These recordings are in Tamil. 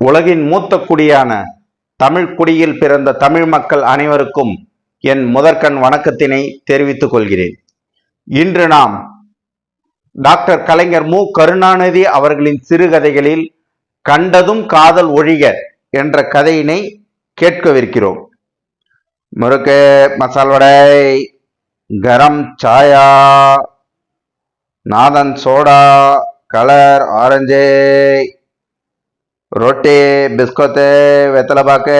உலகின் மூத்த குடியான தமிழ் குடியில் பிறந்த தமிழ் மக்கள் அனைவருக்கும் என் முதற்கண் வணக்கத்தினை தெரிவித்துக் கொள்கிறேன். இன்று நாம் டாக்டர் கலைஞர் மு. கருணாநிதி அவர்களின் சிறுகதைகளில் கண்டதும் காதல் ஒழிக என்ற கதையினை கேட்கவிருக்கிறோம். முறுக்கு மசால் வடை கரம் சாயா நாதன் சோடா கலர் ஆரஞ்சு ರೊಟ್ಟಿ ಬಿಸ್ಕೊತೆ ವೆತ್ತಲಬಾಕೆ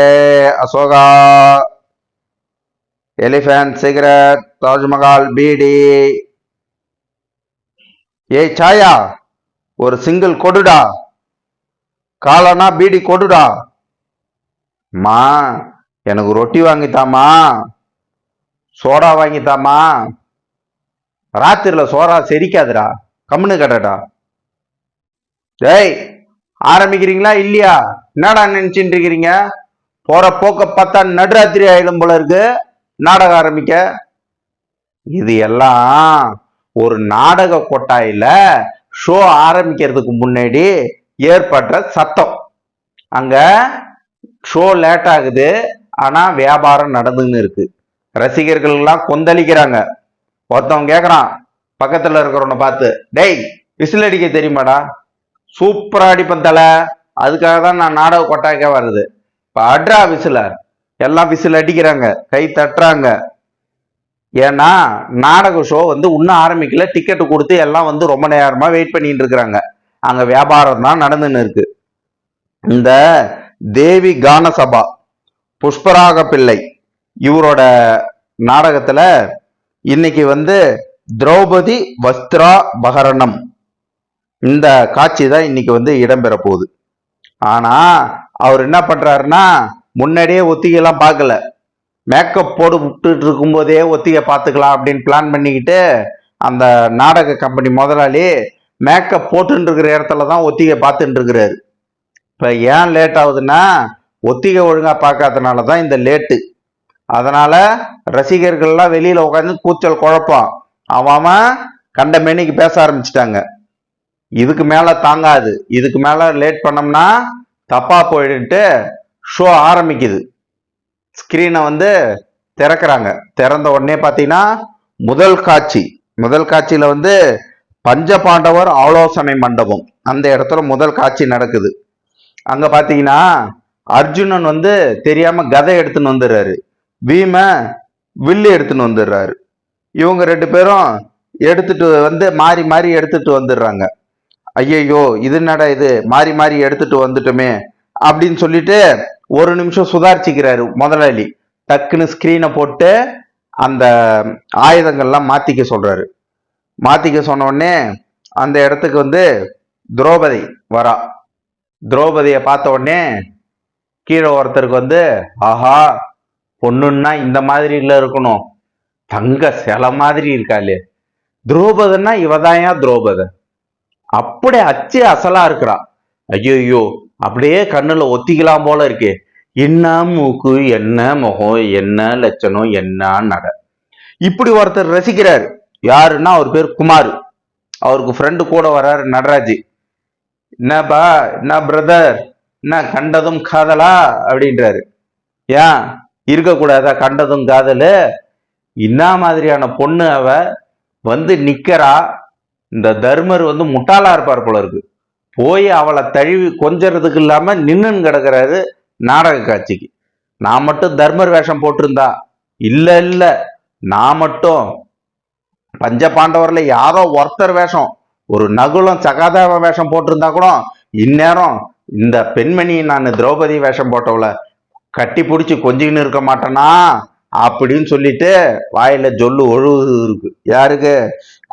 ಅಸೋಗ elephant cigarette Taj Mahal PT ஏய் சாயா ஒரு சிங்கிள் கொடுடா காலனா பீடி கொடுடா மா எனக்கு ரொட்டி வாங்கித்தாமா சோடா வாங்கித்தாமா ராத்திரில சோடா செரிக்காதுடா கம்முன்னு கடடா டேய் ஆரம்பிக்கிறீங்களா இல்லையா? என்னடா நினைச்சிட்டு இருக்கிறீங்க போற போக்க பார்த்தா நடுராத்திரி ஆயிடும் போல இருக்கு. நாடகம் ஆரம்பிக்க. இது எல்லாம் ஒரு நாடக கொட்டாயில ஷோ ஆரம்பிக்கிறதுக்கு முன்னாடி ஏற்பட்ட சத்தம். அங்க ஷோ லேட் ஆகுது. ஆனா வியாபாரம் நடந்துன்னு இருக்கு. ரசிகர்கள் எல்லாம் கொந்தளிக்கிறாங்க. ஒருத்தவன் கேக்குறான் பக்கத்துல இருக்கிறவனை பார்த்து டேய் விசில் அடிக்க தெரியுமாடா? சூப்பரா அடிப்பேன் தலை. அதுக்காக தான் நான் நாடக கொட்டாய்க்கே வருது. இப்போ அட்ரா விசில. எல்லாம் விசில் அடிக்கிறாங்க. கை தட்டுறாங்க. ஏன்னா நாடக ஷோ வந்து இன்னும் ஆரம்பிக்கல. டிக்கெட்டு கொடுத்து எல்லாம் வந்து ரொம்ப நேரமாக வெயிட் பண்ணிட்டு இருக்கிறாங்க. அங்கே வியாபாரம் தான் நடந்துன்னு இருக்கு. இந்த தேவி கான சபா புஷ்பராக பிள்ளை இவரோட நாடகத்தில் இன்னைக்கு வந்து திரௌபதி வஸ்திரா பகரணம். இந்த காட்சி தான் இன்னைக்கு வந்து இடம்பெற போகுது. ஆனா அவர் என்ன பண்றாருன்னா முன்னாடியே ஒத்திகைலாம் பார்க்கல. மேக்கப் போட்டு விட்டுட்டு இருக்கும்போதே ஒத்திகை பார்த்துக்கலாம் அப்படின்னு பிளான் பண்ணிக்கிட்டு அந்த நாடக கம்பெனி முதலாளி மேக்கப் போட்டுன்னு இருக்கிற இடத்துல தான் ஒத்திகை பார்த்துட்டு இருக்கிறாரு. இப்போ ஏன் லேட் ஆகுதுன்னா ஒத்திகை ஒழுங்காக பார்க்காதனால தான் இந்த லேட்டு அதனால் ரசிகர்கள்லாம் வெளியில் உட்காந்து கூச்சல் குழப்பம் அவன் கண்ட மேனிக்கு பேச ஆரம்பிச்சிட்டாங்க. இதுக்கு மேல தாங்காது. இதுக்கு மேல லேட் பண்ணோம்னா தப்பா போயிடுன்ட்டு ஷோ ஆரம்பிக்குது. ஸ்கிரீனை வந்து திறக்கிறாங்க. திறந்த உடனே பார்த்தீங்கன்னா முதல் காட்சி. முதல் காட்சியில் வந்து பஞ்ச பாண்டவர் ஆலோசனை மண்டபம். அந்த இடத்துல முதல் காட்சி நடக்குது. அங்கே பார்த்தீங்கன்னா அர்ஜுனன் வந்து தெரியாமல் கதை எடுத்துன்னு வந்துடுறாரு. பீம வில்லு எடுத்துன்னு வந்துடுறாரு. இவங்க ரெண்டு பேரும் எடுத்துட்டு வந்து மாறி மாறி எடுத்துட்டு வந்துடுறாங்க. ஐயையோ இது என்னடா இது? மாறி மாறி எடுத்துட்டு வந்துட்டோமே. அப்படின்னு சொல்லிட்டு ஒரு நிமிஷம் சுதாரிச்சுக்கிறாரு முதலாளி. டக்குன்னு ஸ்கிரீனை போட்டு அந்த ஆயுதங்கள்லாம் மாத்திக்க சொல்றாரு. மாத்திக்க சொன்னோடனே அந்த இடத்துக்கு வந்து திரௌபதி வரா. திரௌபதியை பார்த்த உடனே கீழே ஒருத்தருக்கு வந்து ஆஹா பொண்ணுன்னா இந்த மாதிரில இருக்கணும். தங்க சில மாதிரி இருக்காளே துரோபதன்னா இவதாயா துரோபத? அப்படியே அச்சு அசலா இருக்கிறா. ஐயோ அப்படியே கண்ணுல ஒத்திக்கலாம் போல இருக்கே. என்ன மூக்கு என்ன முகம் என்ன லட்சணம் என்ன நட இப்படி ஒருத்தர் ரசிக்கிறார். யாருன்னா அவர் பேர் குமார். அவருக்கு ஃப்ரெண்டு கூட வர்றாரு நடராஜ். என்னப்பா என்ன பிரதர் என்ன கண்டதும் காதலா? அப்படின்றாரு. ஏன்? இருக்கக்கூடாதா? கண்டதும் காதலு? என்ன மாதிரியான பொண்ணு அவ? வந்து நிக்கிறா. இந்த தர்மர் வந்து முட்டாளா இருப்பார் போல இருக்கு. போய் அவளை தழுவி கொஞ்சறதுக்கு இல்லாம நின்னுன்னு கிடக்குறாரு நாடக காட்சிக்கு. நான் மட்டும் தர்மர் வேஷம் போட்டிருந்தா? இல்ல இல்ல. நான் மட்டும் பஞ்ச பாண்டவர்ல யாரோ ஒருத்தர் வேஷம். ஒரு நகுலம் சகாதாவ வேஷம் போட்டிருந்தா கூட இந்நேரம் இந்த பெண்மணி நான் திரௌபதி வேஷம் போட்டவள கட்டி பிடிச்சி கொஞ்சிக்கின்னு இருக்க மாட்டேனா? அப்படின்னு சொல்லிட்டு வாயில ஜொல்லு ஒழுகுது இருக்கு. யாருக்கு?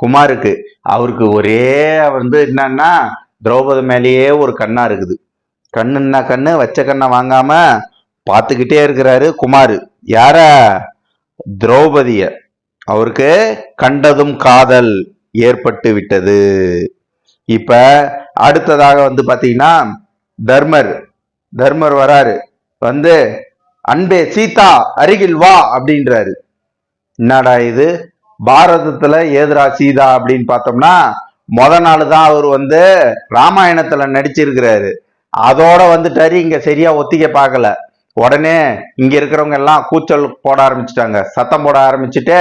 குமாருக்கு. அவருக்கு ஒரே வந்து என்னன்னா திரௌபதி மேலேயே ஒரு கண்ணா இருக்குது. கண்ணுன்னா கண்ணு? வச்ச கண்ணை வாங்காம பார்த்துக்கிட்டே இருக்கிறாரு குமார். யார? திரௌபதிய. அவருக்கு கண்டதும் காதல் ஏற்பட்டு விட்டது. இப்ப அடுத்ததாக வந்து பாத்தீங்கன்னா தர்மர். தர்மர் வராரு. வந்து அன்பே சீதா அருகில் வா அப்படின்றாரு. என்னடா இது? பாரதத்துல ஏதுரா சீதா அப்படின்னு பார்த்தோம்னா முத நாள் தான் அவர் வந்து ராமாயணத்துல நடிச்சிருக்கிறாரு. அதோட வந்துட்டாரு இங்க சரியா ஒத்திக்க பார்க்கல. உடனே இங்க இருக்கிறவங்க எல்லாம் கூச்சல் போட ஆரம்பிச்சிட்டாங்க. சத்தம் போட ஆரம்பிச்சுட்டு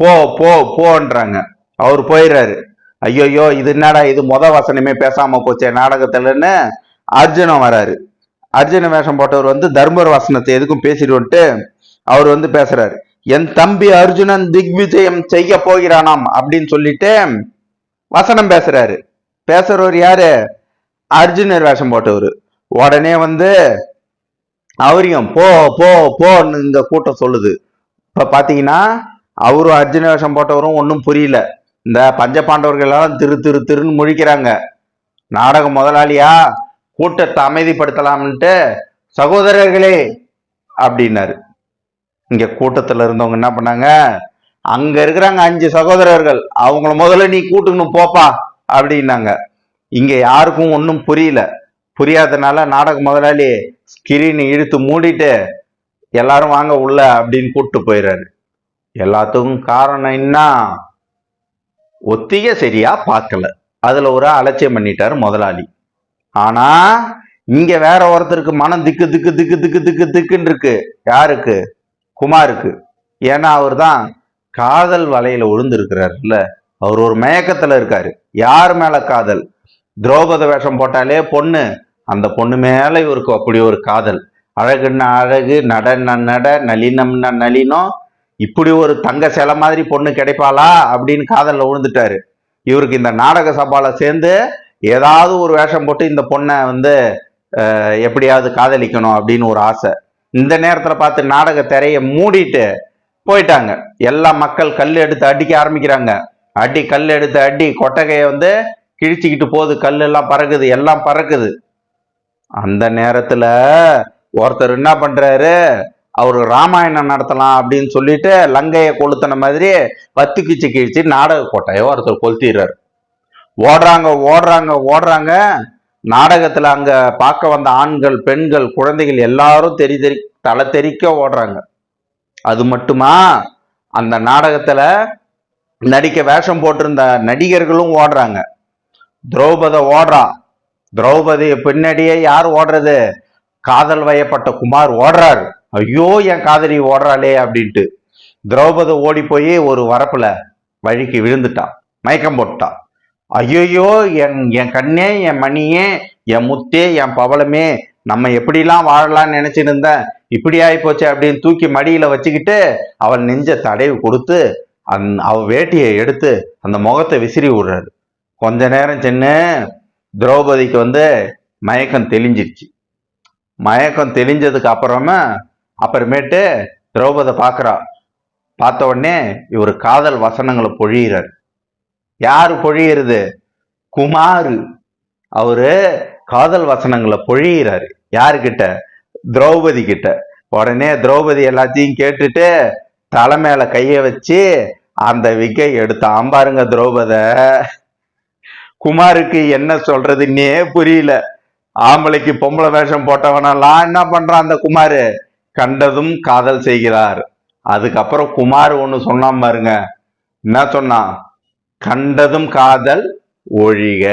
போ போ போன்றாங்க. அவர் போயிடுறாரு. ஐயோயோ இது என்னடா இது மொத வசனமே பேசாம போச்சே நாடகத்துலன்னு அர்ஜுனன் வராரு. அர்ஜுன வேஷம் போட்டவர் வந்து தர்மர் வசனத்தை எதுக்கும் பேசிட்டு வந்துட்டு அவர் வந்து பேசுறாரு. என் தம்பி அர்ஜுனன் திக்விஜயம் செய்ய போகிறானாம் அப்படின்னு சொல்லிட்டு வசனம் பேசுறாரு. பேசுறவர் யாரு? அர்ஜுனர் வேஷம் போட்டவர். உடனே வந்து அவரையும் போ போ போன்னு இந்த கூட்டம் சொல்லுது. இப்ப பாத்தீங்கன்னா அவரும் அர்ஜுன வேஷம் போட்டவரும் ஒன்றும் புரியல. இந்த பஞ்ச பாண்டவர்கள் எல்லாம் திரு திரு திருன்னு முழிக்கிறாங்க. நாடக முதலாளியா கூட்டத்தை அமைதிப்படுத்தலாம்ன்ட்டு சகோதரர்களே அப்படின்னாரு. இங்க கூட்டத்துல இருந்தவங்க என்ன பண்ணாங்க? அங்க இருக்கிறாங்க அஞ்சு சகோதரர்கள். அவங்கள முதல்ல நீ கூட்டுக்கணும் போப்பா அப்படின்னாங்க. இங்க யாருக்கும் ஒன்றும் புரியல. புரியாதனால நாடக முதலாளி ஸ்கிரீன் இழுத்து மூடிட்டு எல்லாரும் வாங்க உள்ள அப்படின்னு கூப்பிட்டு போயிடுறாரு எல்லாத்துக்கும் காரணம் என்ன? ஒத்திகை சரியா பார்க்கல. அதுல ஒரு அலட்சியம் பண்ணிட்டாரு முதலாளி. ஆனா இங்க வேற ஒருத்தருக்கு மனம் திக்கு திக்கு திக்கு திக்கு திக்கு திக்குன்னு இருக்கு. யாருக்கு? குமாருக்கு. ஏன்னா அவர் தான் காதல் வலையில விழுந்திருக்கிறாருல்ல அவர் ஒரு மயக்கத்துல இருக்காரு. யார் மேல காதல்? திரௌபத வேஷம் போட்டாலே பொண்ணு. அந்த பொண்ணு மேல இவருக்கு அப்படி ஒரு காதல். அழகுன்னா அழகு நட நட நளினம்னா நளினம். இப்படி ஒரு தங்க சிலை மாதிரி பொண்ணு கிடைப்பாளா? அப்படின்னு காதல்ல விழுந்துட்டாரு இவருக்கு இந்த நாடக சபால சேர்ந்து ஏதாவது ஒரு வேஷம் போட்டு இந்த பொண்ணை வந்து எப்படியாவது காதலிக்கணும் அப்படின்னு ஒரு ஆசை. இந்த நேரத்தில் பார்த்து நாடக திரையை மூடிட்டு போயிட்டாங்க. எல்லா மக்கள் கல் எடுத்து அடிக்க ஆரம்பிக்கிறாங்க. அடி கல் எடுத்து அடி கொட்டகையை வந்து கிழிச்சிக்கிட்டு போகுது. கல் எல்லாம் பறக்குது எல்லாம் பறக்குது. அந்த நேரத்தில் ஒருத்தர் என்ன பண்ணுறாரு அவர் ராமாயணம் நடத்தலாம் அப்படின்னு சொல்லிட்டு லங்கையை கொளுத்தின மாதிரி பத்து கிச்சு கிழிச்சு நாடக கோட்டையை ஒருத்தர் கொளுத்திடுறாரு. ஓடுறாங்க ஓடுறாங்க ஓடுறாங்க. நாடகத்தில் அங்கே பார்க்க வந்த ஆண்கள் பெண்கள் குழந்தைகள் எல்லாரும் தெரி தெரி தலை தெறிக்க ஓடுறாங்க. அது மட்டுமா? அந்த நாடகத்தில் நடிக்க வேஷம் போட்டிருந்த நடிகர்களும் ஓடுறாங்க. திரௌபத ஓடுறா. திரௌபதி பின்னாடியே யார் ஓடுறது? காதல் வயப்பட்ட குமார் ஓடுறாரு. ஐயோ என் காதலி ஓடுறாளே அப்படின்ட்டு. திரௌபதி ஓடி போய் ஒரு வரப்புல வழிக்கு விழுந்துட்டான். மயக்கம் போட்டான் ஐயோயோ என் என் கண்ணே என் மணியே என் முத்தே என் பவளமே நம்ம எப்படிலாம் வாழலாம்னு நினைச்சிட்டு இருந்தேன் இப்படி ஆயிப்போச்சு அப்படின்னு தூக்கி மடியில வச்சுக்கிட்டு அவள் நெஞ்ச தடவி கொடுத்து அந் அவ வேட்டியை எடுத்து அந்த முகத்தை விசிறி விடுறாரு. கொஞ்ச நேரம் சென்று திரௌபதிக்கு வந்து மயக்கம் தெளிஞ்சிருச்சு. மயக்கம் தெளிஞ்சதுக்கு அப்புறமா அப்புறமேட்டு திரௌபதை பார்க்குறா. பார்த்த உடனே இவர் காதல் வசனங்களை பொழியிறார். யாரு பொழியிறது? குமாரு. அவரு காதல் வசனங்களை பொழியிறாரு. யாருக்கிட்ட? திரௌபதி கிட்ட உடனே திரௌபதி எல்லாத்தையும் கேட்டுட்டு தலை மேல கைய வச்சு அந்த விக்கை எடுத்தான். பாருங்க திரௌபத. குமாருக்கு என்ன சொல்றதுன்னே புரியல. ஆம்பளைக்கு பொம்பளை வேஷம் போட்டவனெல்லாம் என்ன பண்றான் அந்த குமாரு? கண்டதும் காதல் செய்கிறார். அதுக்கப்புறம் குமார் ஒன்று சொன்னான் பாருங்க. என்ன சொன்னான்? கண்டதும் காதல் ஒழிக.